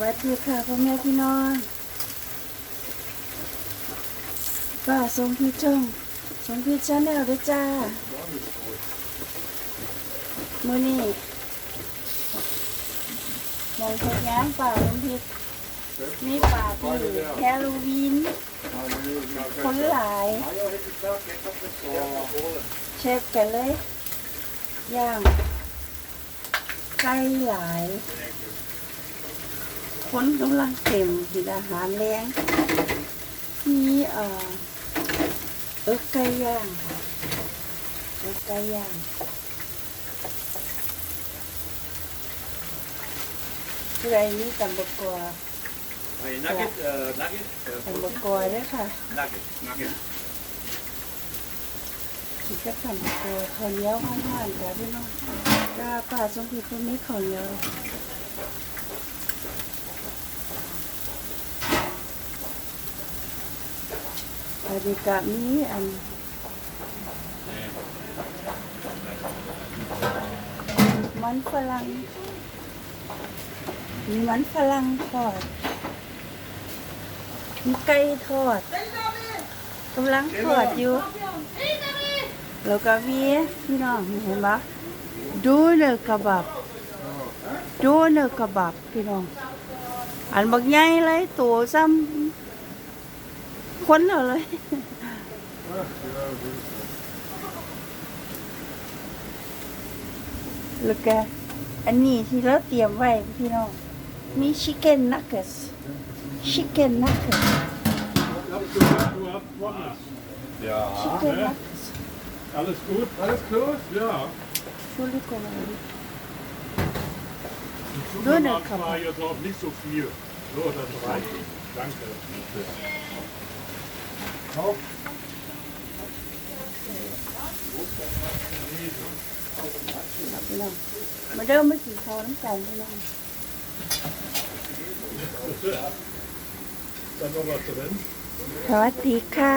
วัสดีค่ะพ่อแม่พี่น้องป้าสมพี่ช่องสมพี่ชาแนลด้วยจ้ามื้อนี้มองพยางป่าสมพิษมีป่าที่แฮโลวีนคนหลายเชฟกันเลยย่างไก่หลาย คนกำลังเต็มกินอาหารแรงมีเอ่อเอิกไก่ย่างเอิกไก่ย่างผู้ใดมีตำบกกอ Hey, nugget, uh, nugget, uh, ตำบกกอเด้วยค่ะ nugget, nugget. ที่จะตำบกกอข้าวเหนียวห้อนๆค่ะพี่น้องก็ป้าสมผิดตรงนี้ข้าวเหนียว อันนี้ก็มีอันมันฝรั่งมีมันฝรั่งทอด มีไก่ทอดกำลังทอดอยู่ แล้วก็มีพี่น้องเห็นปะดูเนื้อกระบับดูเนื้อกระบับพี่น้อง อันบักใหญ่เลยตัวซ้ำ คนเอาเลย แล้วก็อันนี้ที่เราเตรียมไว้พี่น้อง มีชิคเก้นนักเก็ตชิคเก้นนักเก็ต Ja. ชิคเก้นนักเก็ต Alles gut? Alles gut? Ja. ชูริโกโนริ Tut Nur mir eine mal Kappe. mal hier drauf nicht so viel. So, das reicht. Danke. พี่น้องมาเริ่มไม่กี่คอน้ำกันพี่น้องสวัสดีค่ะ